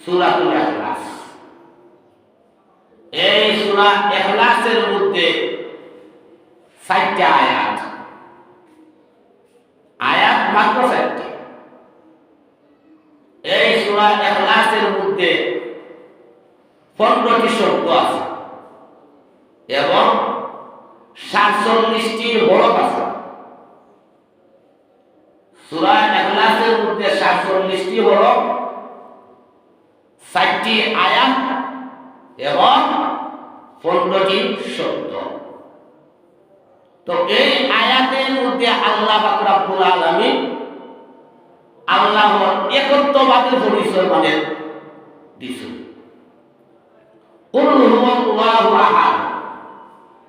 সূরাতুল ইখলাস। এই সূরা ইখলাসের মধ্যে চারটা আয়াত। আয়াত মাত্র চারটি। এই সূরা ইখলাসের মধ্যে পনেরোটি শব্দ আছে এবং সাতচল্লিশটি হরফ আছে। সূরা ইখলাসের মধ্যে সাতচল্লিশটি হরফ চারটি আয়াত এবং পনেরোটি শব্দ। তো এই আয়াতের মধ্যে আল্লাহ রাব্বুল আলামিন আল্লাহর একত্ববাদের পরিচয় মানে হুয়াল্লাহু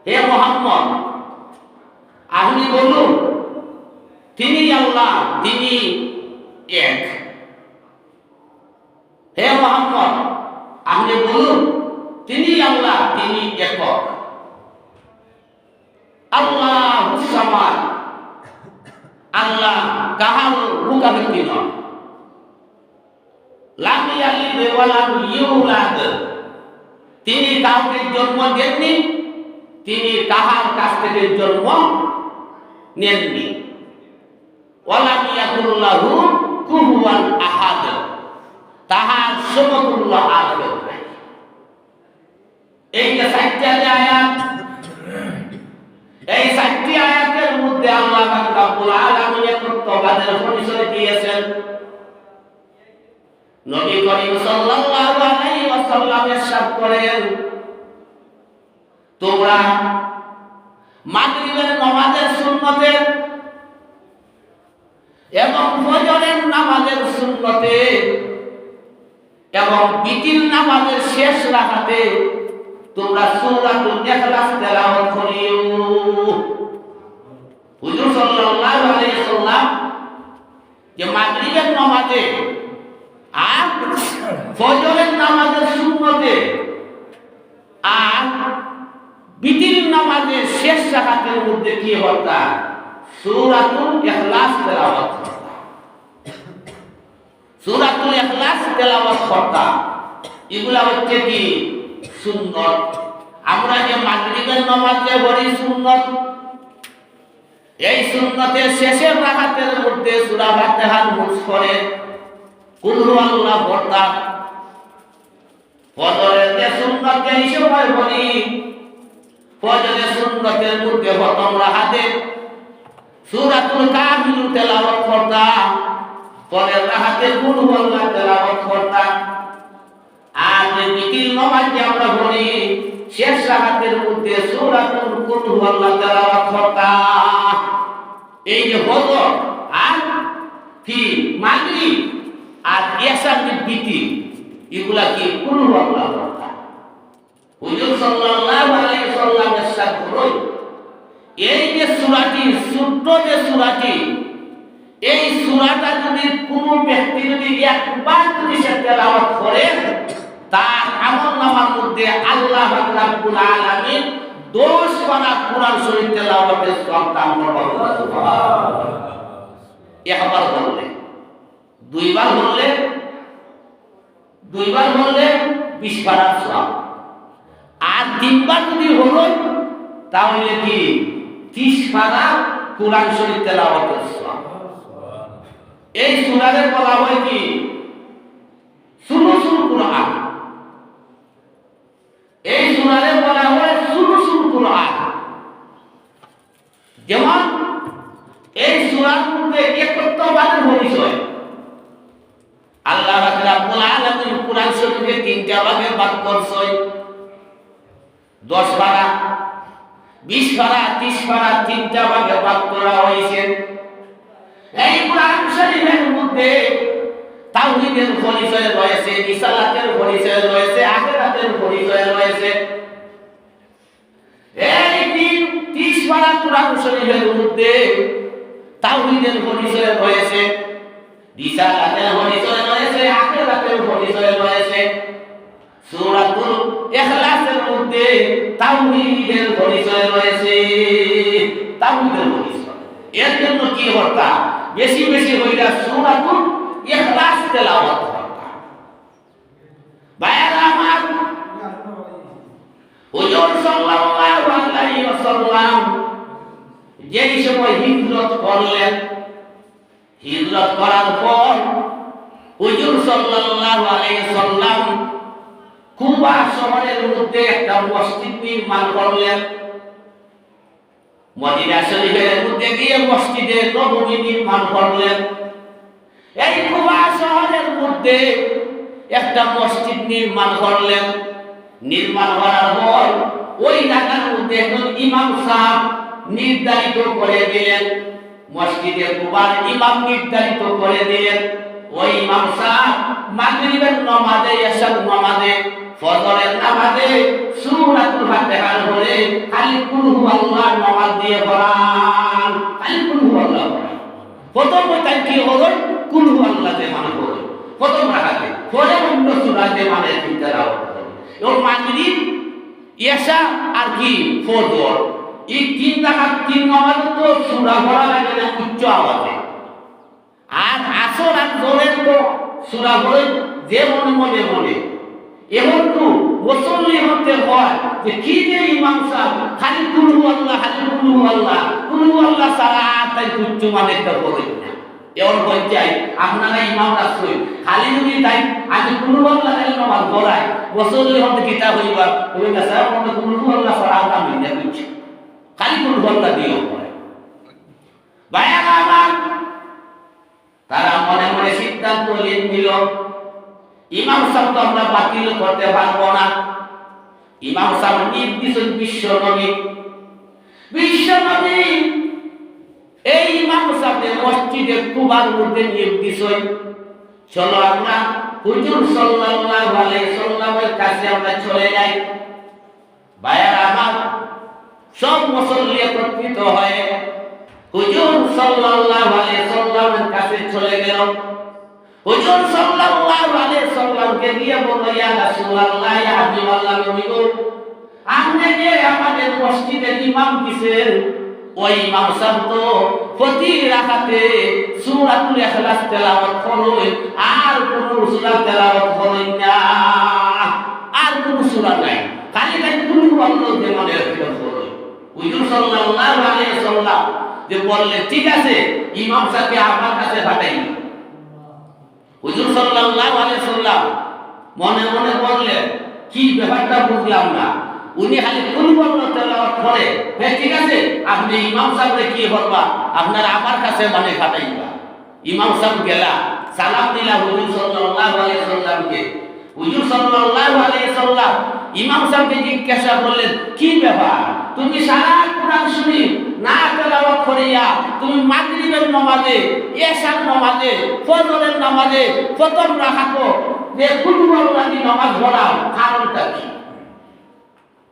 হে মোহাম্মদ, আপনি বলুন, তিনি আল্লাহ, তিনি এক। হে মোহাম্মদ আপনি বলুন তিনি আল্লাহ তিনি একক আল্লাহ হুসামান আল্লাহ কাহার মুখাপেক্ষি নয় লামি আলী দেওয়ালাম ইউলাদ তিনি কাউকে জন্ম দেননি তিনি কাহার কাছ থেকে জন্ম নেননি ওয়ালাম ইয়াকুল্লাহু কুহুয়ান আহাদ তাহার সমতুল্য আর কেউ নাই এই যে আয়াত, এই চারটি আয়াতের আল্লাহ পাক দিয়েছেন। নবী করিম সাল্লাল্লাহু তোমরা মাগরিবের নামাজের সুন্নতে এবং ফজরের নামাজের সুন্নতে এবং বিতির নামাজের শেষ রাখাতে তোমরা সূরাতুল ইখলাস তেলাওয়াত করিও। হুজুর সাল্লাল্লাহু আলাইহি সাল্লাম যে মাগরিবের নামাজে আর ফজরের নামাজের সুন্নতে আর বিতির নামাজের শেষ রাকাতের মধ্যে কি হতা সূরাতুল ইখলাস তেলাওয়াত সূরাতুল ইখলাস তেলাওয়াত করতা এগুলা হচ্ছে কি? সুন্নত। আমরা যে মাগরিবের নামাজে বলি সুন্নত। এই সুন্নতের শেষের রাকাতের মধ্যে সূরা ফাতিহার মুখ করে, কুল আল্লাহ পড়তা। ফজরের যে সুন্নত যে হিসেবে বলি, ফজরের সুন্নতের মধ্যে প্রথম রাহাতে সূরাতুল কাফিরুন তেলাওয়াত করতা পরের রাহাতে কুল আল্লাহ তেলাওয়াত করতা আর যে বিকির নামাজ আমরা পড়ি শেষ রাহাতের মধ্যে সূরাতুল কুল আল্লাহ তেলাওয়াত করতা এই যে ফজর আর কি, মাগরিব আর এসার বিকির এগুলা কি কুল আল্লাহ করতা হুজুর সাল্লাল্লাহু আলাইহি সাল্লাম ইরশাদ করেন এই যে সূরাটি, ছোট্ট যে সূরাটি, এই সূরাটা যদি কোনো ব্যক্তি যদি একবার যদি সে তেলাওয়াত করে তার আমল নামার মধ্যে আল্লাহ রাব্বুল আলামিন দোষ করা কোরআন শরীফ তেলাওয়াতের সব দান একবার বললে, দুইবার বললে দুইবার বললে বিশ পারার সব। আর তিনবার যদি হলো, তাহলে কি? ত্রিশ পারা কোরআন শরীফ তেলাওয়াতের সব। এই সুরারে বলা হয় কি? শুরু কোরআন। সুরারে বলা হয় শুরু কোরআন। যেমন এই সুরার মধ্যে একত্ববাদের পরিচয়। আল্লাহ রাব্বুল আলামিন কোরআন শরীফে তিনটা ভাগে ভাগ করছেন দশ পারা বিশ পারা ত্রিশ পারা তিনটা ভাগে ভাগ করা হয়েছে। এই কোরআন শরীফের মধ্যে তাওহীদের পরিচয় রয়েছে, রিসালাতের পরিচয় রয়েছে, আখিরাতের পরিচয় রয়েছে। এই তিন ত্রিশ পারা কোরআন শরীফের মধ্যে তাওহীদের পরিচয় রয়েছে, রিসালাতের পরিচয় রয়েছে, আখিরাতের পরিচয় রয়েছে। সূরাতুল ইখলাসের মধ্যে তাওহীদের পরিচয় রয়েছে, তাওহীদের পরিচয়। এর জন্য কি করতা বেশি বেশি হইলা সূরাতুল ইখলাস তেলাওয়াত। ভাইয়েরা আমার হুজুর সাল্লাল্লাহু আলাইহি ওয়াসাল্লাম যেই সময় হিজরত করলেন, হিজরত করার পর হুজুর সাল্লাল্লাহু আলাইহি ওয়াসাল্লাম কুবা শহরের মধ্যে একটা মসজিদ নির্মাণ করলেন। মদিনা শরীফের মধ্যে গিয়ে মসজিদে নবমী নির্মাণ করলেন। এই কুবা শহরের মধ্যে একটা মসজিদ নির্মাণ করলেন। নির্মাণ করার পর ওই এলাকার মধ্যে একজন ইমাম সাহেব নির্ধারিত করে দিলেন। মসজিদে কুবার ইমাম নির্ধারিত করে দিলেন। ওই ইমাম সাহেব মাগরিবের নামাজে এসব নামাজে, ফজরের নামাজে সূরাতুল ফাতিহার পরে খালি কুল হুয়াল্লাহ নামাজ দিয়ে পড়ান। খালি কুল হুয়াল্লাহ পড়ান। প্রথম তাই কি হলো? কুল হুয়াল্লাহ যে মানে হলো প্রথম রাখাতে। অন্য সূরা যে মানে চিন্তা রাখা এবং মাগরিব এসা আর কি? এই তিন রাখাত, তিন নামাজ তো সূরা পড়া লাগে না, উচ্চ আওয়াজে। আর আসর আর জোরের তো সূরা পড়ে যে মনে মনে মনে। এমন তো মুসল্লি হতে হয় যে কি যে ইমাম সাহেব, খালি কুলু আল্লাহ, খালি কুলু আল্লাহ কুলু আল্লাহ সারা তাই উচ্চ মানে একটা বলেন না। এমন পর্যায়ে আপনারা ইমাম রাসুল খালি যদি তাই, আমি আল্লাহ খালি নামাজ পড়াই মুসল্লি হতে কিতা হইবা তুমি না স্যার মনে কুলু আল্লাহ সারা আমি না খালি আমার তারা মনে মনে সিদ্ধান্ত নিল, ইমাম সাহেব আমরা বাতিল করতে পারব না। ইমাম সাহেব নির্দিষ্ট বিশ্ব নবী। বিশ্ব নবী, এই ইমাম মসজিদে কুবার মধ্যে নির্দিষ্ট চলো আমরা হুজুর সাল্লাল্লাহু আলাইহি সাল্লামের কাছে আমরা চলে যাই। ভাইয়ার আমার সব মুসল্লি একত্রিত হয়ে হুজুর সাল্লাল্লাহু আলাইহি সাল্লামের কাছে চলে গেল। হুজুর সাল্লাল্লাহু আলাইহি সাল্লামকে দিয়ে বলল, ইয়া রাসূলুল্লাহ, ইয়া হাবিবাল্লাহ নবী গো আপনি যে আমাদের মসজিদের ইমাম দিছেন ওই ইমাম সাহেব তো প্রতি রাকাতে সূরাতুল ইখলাস তেলাওয়াত করেন আর কোন সূরা তেলাওয়াত না। আর কোন সূরা নাই। খালি তাই কুল আল্লাহ যে মনে রাখতে করেন হুজুর সাল্লাল্লাহু আলাইহি সাল্লাম যে বললেন, ঠিক আছে, ইমাম সাহেবকে আমার কাছে পাঠাই হুজুর সাল্লাল্লাহু আলাইহি সাল্লাম মনে মনে বললেন, কি ব্যাপারটা বুঝলাম না? উনি খালি কোন বর্ণ তেলাওয়াত করে হ্যাঁ ঠিক আছে? আপনি ইমাম সাহেবকে কি বলবা? আপনার আমার কাছে মানে পাঠাইবা ইমাম সাহেব গেলা, সালাম দিলা হুজুর সাল্লাল্লাহু আলাইহি সাল্লামকে। হুজুর সাল্লাল্লাহু আলাইহি সাল্লাম ইমাম সাহেবকে জিজ্ঞাসা করলেন, কি ব্যাপার? তুমি সারা কোরআন শুনি না তেলাওয়াত করিয়া তুমি মাগরিবের নামাজে, এশার নামাজে, ফজরের নামাজে প্রথম রাখাতো যে কুলু আল্লাহ নামাজ পড়াও, কারণটা কি?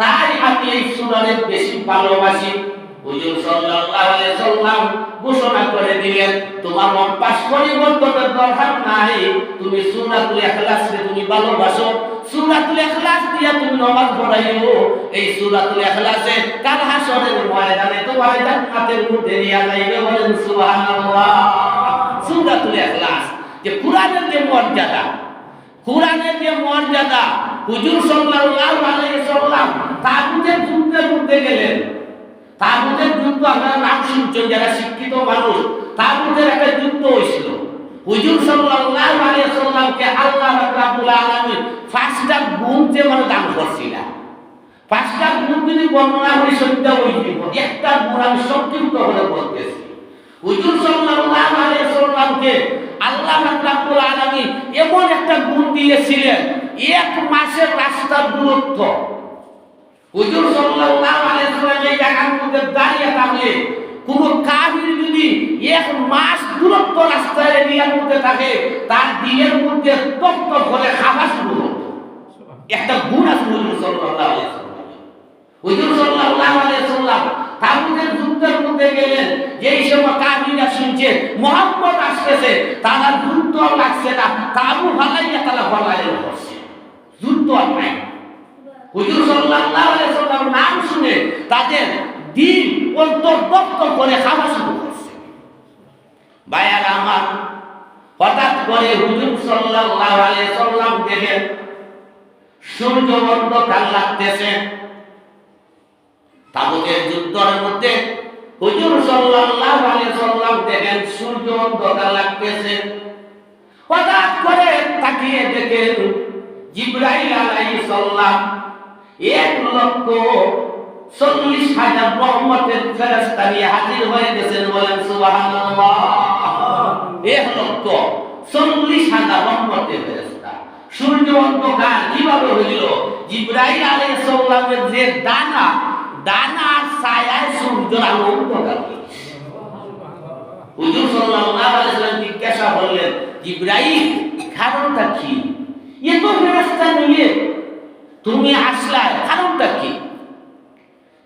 তাই আমি এই সূরাকে বেশি ভালোবাসি। হুজুর সাল্লাল্লাহু আলাইহি সাল্লাম ঘোষণা করে দিলেন, তোমার অভ্যাস পরিবর্তনের দরকার নাই। তুমি সূরাতুল ইখলাসকে তুমি ভালোবাসো। সূরাতুল ইখলাস দিয়া তুমি নামাজ পড়াইও। এই সূরাতুল ইখলাসে কাল হাসরের ময়দানে তোমার জান্নাতের মধ্যে নিয়ে যাইবে বলেন সুবহানাল্লাহ। সূরাতুল ইখলাস যে কোরআনের যে মর্যাদা, কোরআনের যে মর্যাদা হুজুর সাল্লাল্লাহু আলাইহি সাল্লাম তাগুতের যুদ্ধের মধ্যে গেলেন। তাগুতের যুদ্ধ আপনারা নাম শুনছেন যারা শিক্ষিত মানুষ, তাগুতের একটা যুদ্ধ হয়েছিল। হুজুর সাল্লাল্লাহু আলাইহি সাল্লামকে আল্লাহ রাব্বুল আলামিন পাঁচটা যে মানে দান করছিলেন। পাঁচটা গুণ যদি বর্ণনা করি সত্যি হইব একটা গুণ আমি সংক্ষিপ্ত করে বলতেছি। হুজুর সাল্লাল্লাহু আলাইহি সাল্লামকে আল্লাহ রাব্বুল আলামিন এমন একটা গুণ দিয়েছিলেন এক মাসের রাস্তার দূরত্ব। হুজুর সাল্লাল্লাহু আলাইহি সাল্লাম এই জায়গার মধ্যে দাঁড়িয়ে থাকলে কোন কাফির যদি এক মাস দূরত্ব রাস্তায় এরিয়ার মধ্যে থাকে, তার দিনের মধ্যে তপ্ত করে খাওয়া শুরু একটা গুণ আছে হুজুর সাল্লাল্লাহু আলাইহি সাল্লাম হুজুর সাল্লাল্লাহু আলাইহি সাল্লাম তাগুতের যুদ্ধের মধ্যে গেলেন, যেই সময় কাহিনীরা শুনছে মোহাম্মদ আসতেছে, তারা যুদ্ধ লাগছে না, তাবু ভালাইয়া তারা ভালাইয়া যুদ্ধ আর নাই। হুজুর সাল্লাল্লাহু আলাইহি সাল্লাম নাম শুনে তাদের দিন অন্তর্ভুক্ত করে খাওয়া শুরু করছে ভাইয়ারা আমার, হঠাৎ করে হুজুর সাল্লাল্লাহু আলাইহি সাল্লাম দেখেন সূর্য অন্ধকার লাগতেছে। তাবুতের যুদ্ধের মধ্যে হুজুর সাল্লাল্লাহু আলাইহি সাল্লাম দেখেন সূর্য অন্ধকার লাগতেছে। হঠাৎ করে তাকিয়ে দেখেন জিব্রাইল আলাইহিস সালাম এক লক্ষ চল্লিশ হাজার রহমতের ফেরেশতা নিয়ে হাজির হয়ে গেছেন বলেন, সুবহানাল্লাহ। এক লক্ষ চল্লিশ হাজার রহমতের ফেরেশতা। সূর্য অন্ধকার কীভাবে হইল? জিব্রাইল আলাইহিস সালামের যে দানা দানার ছায়ায় সূর্যের আলো অন্ধকার। হুজুর সাল্লাল্লাহু আলাইহি ওয়াসাল্লাম জিজ্ঞাসা করলেন ইব্রাহিম কারণটা কি? এত ফেরেশতা নিয়ে তুমি আসলা, কারণটা কি?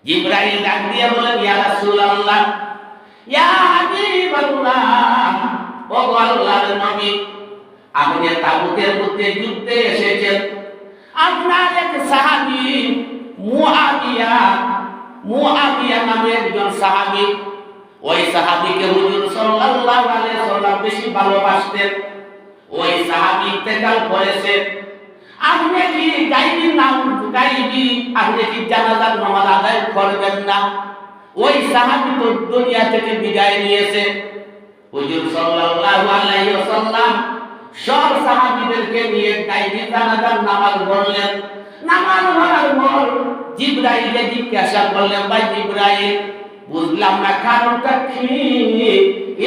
জিব্রাইল ডাক দিয়ে বলেন, ইয়া রাসূলুল্লাহ, ইয়া হাবিবাল্লাহ ও আল্লাহর নবী, আপনি তাবুতের মধ্যে যুদ্ধে এসেছেন। আপনার এক সাহাবী মুআবিয়া মুআবিয়া নামে একজন সাহাবী, ওই সাহাবীকে হুজুর সাল্লাল্লাহু আলাইহি সাল্লাম বেশি ভালোবাসতেন। ওই সাহাবী ইন্তেকাল করেছে। আপনি কি গাইবি নাম গাইবি। আপনি কি জানাজার নামাজ আদায় করবেন না। ওই সাহাবী তো দুনিয়া থেকে বিদায় নিয়েছে। হুজুর সাল্লাল্লাহু আলাইহি ওয়াসাল্লাম সব সাহাবীদেরকে নিয়ে গাইবি জানাজার নামাজ পড়লেন। নামাজ পড়ার পর জিব্রাইলকে জিজ্ঞাসা করলেন, ভাই জিব্রাইল বুঝলাম না কারণটা কি?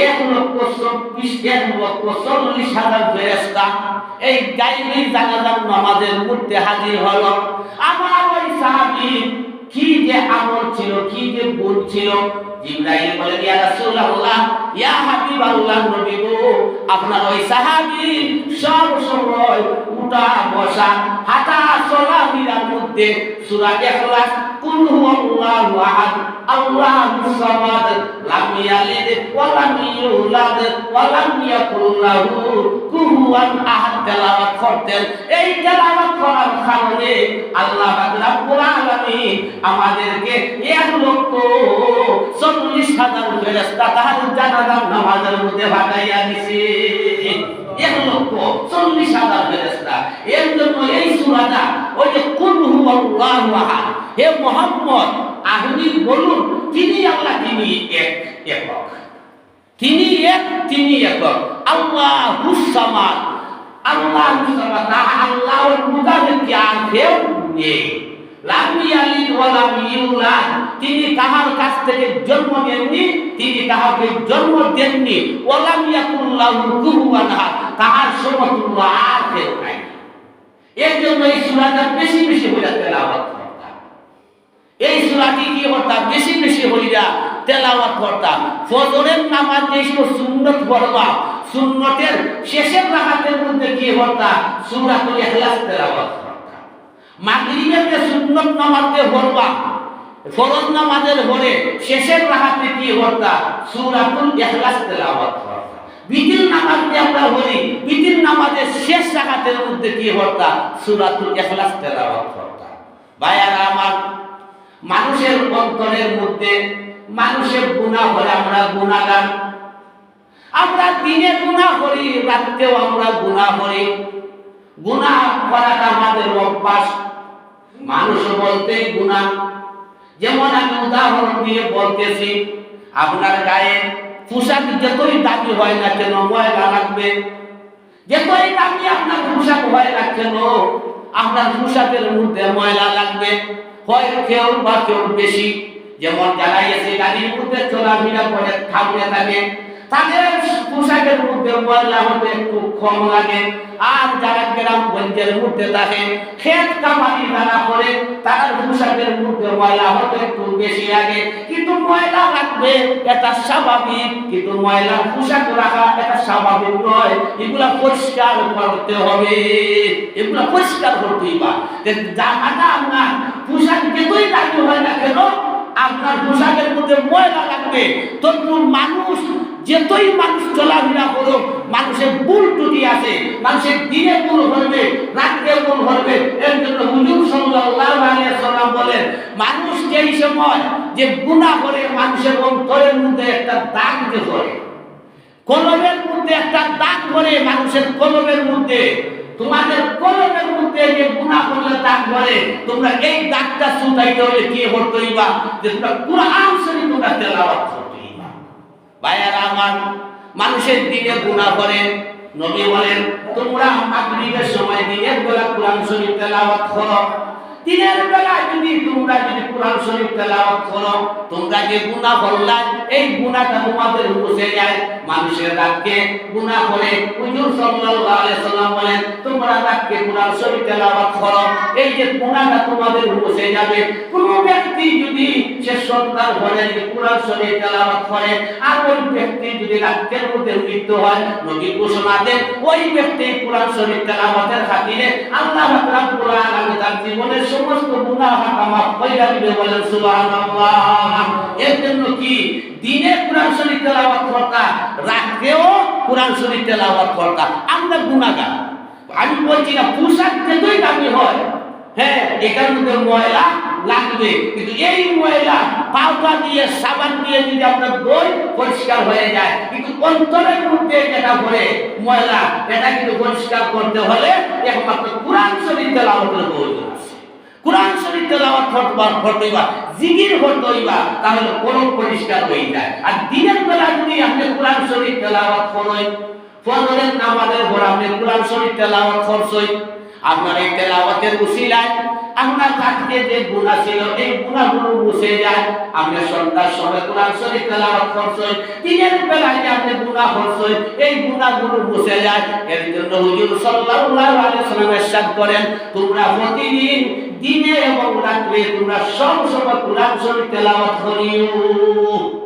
এক লক্ষ চব্বিশ, এক লক্ষ চল্লিশ হাজার ফেরেস্তা এই গাইবি জানাজার নামাজের মধ্যে হাজির হলো। আমার ওই সাহাবী কি যে আমল ছিল, কি যে গুণ ছিল? জিব্রাইল বলেন ইয়া রাসূলুল্লাহ, ইয়া হাবিবাল্লাহ নবী গো, আপনার ওই সাহাবী সব সময় উঠা বসা হাঁটা চলা মধ্যে সূরা ইখলাস কুল হুয়াল্লাহু আহাদ আল্লাহুস সামাদ, লাম ইয়ালিদ ওয়া লাম ইউলাদ ওয়া লাম ইয়াকুল লাহু কুফুয়ান আহাদ। তেলাওয়াত করতেন। এই তেলাওয়াত করার কারণে আল্লাহ পাক আলামিন আমাদেরকে এক লক্ষ চল্লিশ হাজার ফেরেস্তা তাহার জানাজার নামাজের মধ্যে ভাগাইয়া দিছে। এক লক্ষ চল্লিশ হাজার ফেরেস্তা এর জন্য এই সূরাটা ওই যে কুল হুয়াল্লাহু আহাদ হে মোহাম্মদ আপনি বলুন, তিনি আল্লাহ, তিনি এক একক। তিনি এক, তিনি একক। আল্লাহ হুসামাদ আল্লাহ হুসামাদ আল্লাহর মুদাবিক আর কেউ নেই। তিনি কাহার কাছ থেকে জন্ম নেননি, তিনি কাহাকে জন্ম দেননি। কাহার সমতুল্য আর কেউ নাই। এর জন্য এই সূরাটা বেশি বেশি হয়ে তেলাওয়াত সূরাটি কি করতাম? বেশি বেশি হইয়া তেলাওয়াত করতাম। ফজরের নামাজ ছিল সুন্নত পড়বা, সুন্নতের শেষের রাকাতের মধ্যে কি করতাম সূরাতুল ইখলাস তেলাওয়াত করতাম মাগরিবের যে সুন্নত নামাজে পড়বা, ফরজ নামাজের পরে শেষের রাকাতে কি করতাম সূরাতুল ইখলাস তেলাওয়াত করতাম বিতির নামাজ যে আমরা বলি বিতির নামাজের শেষ রাকাতের মধ্যে কি করতাম সূরাতুল ইখলাস তেলাওয়াত করতাম ভাইয়ারা, আমার মানুষের অন্তরের মধ্যে মানুষের গুণা হলে আমরা গুণাগার আমরা দিনে গুণা করি রাত্রেও আমরা গুণা করি। গুণা করাটা আমাদের অভ্যাস। মানুষ বলতে গুণা যেমন আমি উদাহরণ দিয়ে বলতেছি, আপনার গায়ে পোশাক যতই দামি হয় না কেন ময়লা লাগবে। যতই দামি আপনার পোশাক হয় না কেন, আপনার পোশাকের মধ্যে ময়লা লাগবে। হয় কেউ বা কেউ বেশি। যেমন যারা এসে গাড়ির মধ্যে চলাফেরা করে থাকলে থাকে তাদের পোশাকের মধ্যে ময়লা হতে একটু কম লাগে। আর যারা গ্রামগঞ্জের মধ্যে থাকে খেত কামারি যারা করে তার পোশাকের ময়লা হতে একটু বেশি লাগে কিন্তু ময়লা লাগবে, এটা স্বাভাবিক। কিন্তু ময়লা পোশাক রাখা এটা স্বাভাবিক নয়। এগুলা পরিষ্কার করতে হবে। এগুলা পরিষ্কার করতেই বা জামাটা পোশাক যতই দামি হয় না কেন আপনার পোশাকের মধ্যে ময়লা লাগবে। তখন মানুষ, যেতই মানুষ চলাফেরা করুক, মানুষের ভুল টুটি আছে, মানুষের দিনে ভুল করবে রাত্রে ভুল করবে এর জন্য হুজুর সাল্লাম বলেন, মানুষ যেই সময় যে গুনাহ করে, মানুষের অন্তরের মধ্যে একটা দাগ যে করে কলমের মধ্যে একটা দাগ করে মানুষের কলমের মধ্যে তোমাদের কলমের মধ্যে যে গুণা করলে দাগ ধরে, তোমরা এই দাগটা সুতাইতে হলে কি করতে হইবা যে তোমরা কোরআন শরীফ তোমরা তেলাওয়াত করতে ভাইয়ারা আমার, মানুষের দিনে গুণা করে, নবী বলেন, তোমরা মাগরিবের সময় দিনের বেলা কোরআন শরীফ তেলাওয়াত করো। দিনের বেলা যদি তোমরা যদি কোরআন শরীফ তেলাওয়াত করো, তোমরা যে গুনাহ করলা এই গুনাহটা তোমাদের মুছে যায়। মানুষের রাতকে গুনাহ করে হুজুর সাল্লাল্লাহু আলাইহি সাল্লাম বলেন, তোমরা রাতকে কোরআন শরীফ তেলাওয়াত করো, এই যে গুনাহটা তোমাদের মুছে যাবে। কোন ব্যক্তি যদি সে সন্তান হলে যদি কোরআন শরীফ তেলাওয়াত করে, আর ওই ব্যক্তি যদি রাতের মধ্যে মৃত্যু হয়, নবী ঘোষণা দেন, ওই ব্যক্তি কোরআন শরীফ তেলাওয়াতের খাতিরে আল্লাহ রাব্বুল আলামিন তার জীবনের সমস্ত গুনাহ মাফ কইরা দিবে বলেন সুবহানাল্লাহ এর জন্য কি দিনে কোরআন শরীফ তেলাওয়াত করতা রাতেও কোরআন শরীফ তেলাওয়াত করতা আমরা গুনাহগার আমি বলছি না পোশাক যেতই দামি হয় হ্যাঁ এটার মধ্যে ময়লা লাগবে কিন্তু এই ময়লা পাউডার দিয়ে সাবান দিয়ে যদি আপনার দই পরিষ্কার হয়ে যায় কিন্তু অন্তরের মধ্যে যেটা করে ময়লা, এটা কিন্তু পরিষ্কার করতে হলে একমাত্র কোরআন শরীফ তেলাওয়াতের প্রয়োজন। কোরআন শরীফ তেলাওয়াত করবার করতে হইবা, জিকির করতে হইবা, তাহলে কোন পরিষ্কার হয়ে যায়। আর দিনের বেলা যদি আপনি কোরআন শরীফ তেলাওয়াত করেন, ফজরের নামাজের পর আপনি কোরআন শরীফ তেলাওয়াত করছই আপনার এই তেলাওয়াতের উসিলায় আপনার কাছে যে গুনাহ ছিল এই গুনাহগুলো মুছে যায়। আপনি সন্ধ্যার সময় কোরআন শরীফ তেলাওয়াত করছেন দিনের বেলায় আপনি গুনাহ করছেন এই গুনাহগুলো মুছে যায়। এর জন্য হুজুর সাল্লাল্লাহু আলাইহি সাল্লাম ইরশাদ করেন, তোমরা প্রতিদিন দিনে এবং রাত্রে তোমরা সব সময় কোরআন শরীফ তেলাওয়াত করিও।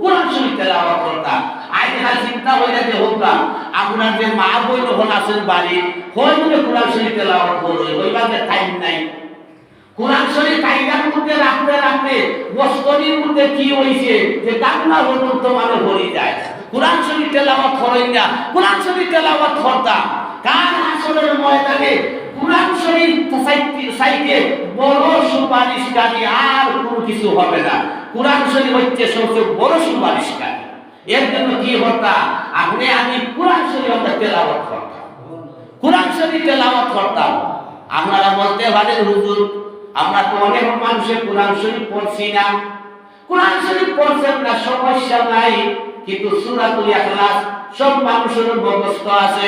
কোরআন শরীফ তেলাওয়াত করতা আজ হাল চিন্তা হইলে যে হোকা আপনার যে মা বই যখন আসেন বাড়ি হয় কোরআন শরীফ তেলাওয়াত করবে? টাইম নাই। কোরআন শরীফ কাইদার মধ্যে রাখতে রাখতে বস্তরির মধ্যে কি হইছে যে গান্না পর্যন্ত মানে ভরি যায়। কোরআন শরীফ তেলাওয়াত করেন না। কোরআন শরীফ তেলাওয়াত করতাম কার আসরের ময়দানে কোরআন শরীফ সাইতে বড় সুপারিশকারী আর কোনো কিছু হবে না। কোরআন শরীফ হচ্ছে সবচেয়ে বড় সুপারিশকারী। এর জন্য কি হতা আপনি, আমি কোরআন শরীফ আমরা তেলাওয়াত করতাম কোরআন শরীফ তেলাওয়াত করতাম আপনারা বলতে পারেন, হুজুর আমরা তো অনেক মানুষের কোরআন শরীফ পড়ছি না। কোরআন শরীফ পড়ছেন না সমস্যা নাই, কিন্তু সুরাতুল ইখলাস সব মানুষের মুখস্থ আছে।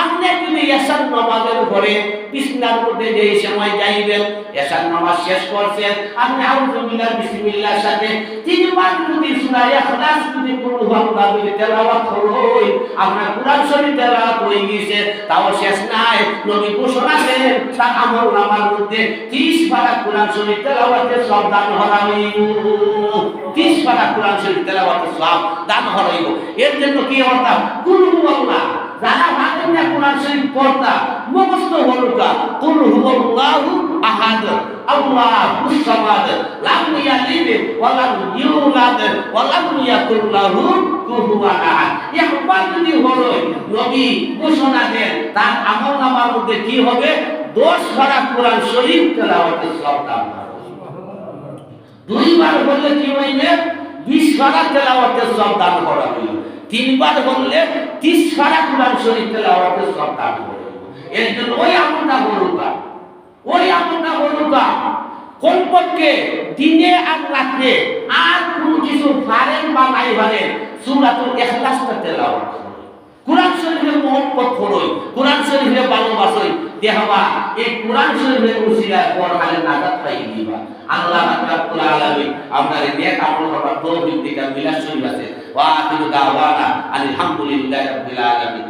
আপনি যদি এসার নামাজের ঘরে বিছনার মধ্যে যে সময় যাইবেন এসার নামাজ শেষ করছেন, আপনি আউযুবিল্লাহ বিসমিল্লাহর সাথে তিনবার যদি সূরা ইখলাস যদি কোনো বান্দা যদি তেলাওয়াত করই আপনার কোরআন শরীফ তেলাওয়াত হয়ে গেছে তাও শেষ নাই। নবী ঘোষণা দেন তার আমল নামার মধ্যে 30 পারা কোরআন শরীফ তেলাওয়াতের সব দান হরাইব। 30 পারা কোরআন শরীফ তেলাওয়াতের সব দান হরাইব। এর জন্য কি হতাম কুল হুয়াল্লাহ। যারা ভাবেন না কোরআন শরীফ পড়তা মুখস্থ হলুকা কুল হুয়াল্লাহু আহাদ। আল্লাহুস সামাদ। লাম ইয়ালিদ ওয়া লাম ইউলাদ ওয়া লাম ইয়াকুল লাহু কুফুয়ান আহাদ। একবার যদি হলো, নবী ঘোষণা দেন, তার আমল নামার মধ্যে কি হবে? দোষ ভরা কোরআন শরীফ তেলাওয়াতের সব দান দুইবার বললে কি হইবে বিশ পারা তেলাওয়াতের সব দান করা হইল। তিনবার বললে তিরিশ সারা কোরআন শরীফ তেলাওয়াতের সব দান করে এর জন্য ওই আমলটা বলুকা। ওই আমলটা হলুকা কোন পক্ষে দিনে আর রাত্রে আর কোনো কিছু পারেন বা নাই পারেন সূরাতুল ইখলাস তেলাওয়াত। কোরআন শরীফের মহব্বত করই কোরআন শরীফের ভালোবাসই। দেহবা, এই কোরআন শরীফের উসিলা পরকালে নাজাত পাই দিবা আল্লাহ রাব্বুল আলামিন আপনার নেক আমল করার তৌফিক দিকা মিলাস শরীফ আছে। ওয়া আখিরু দাওয়ানা আলহামদুলিল্লাহি রাব্বিল আলামিন।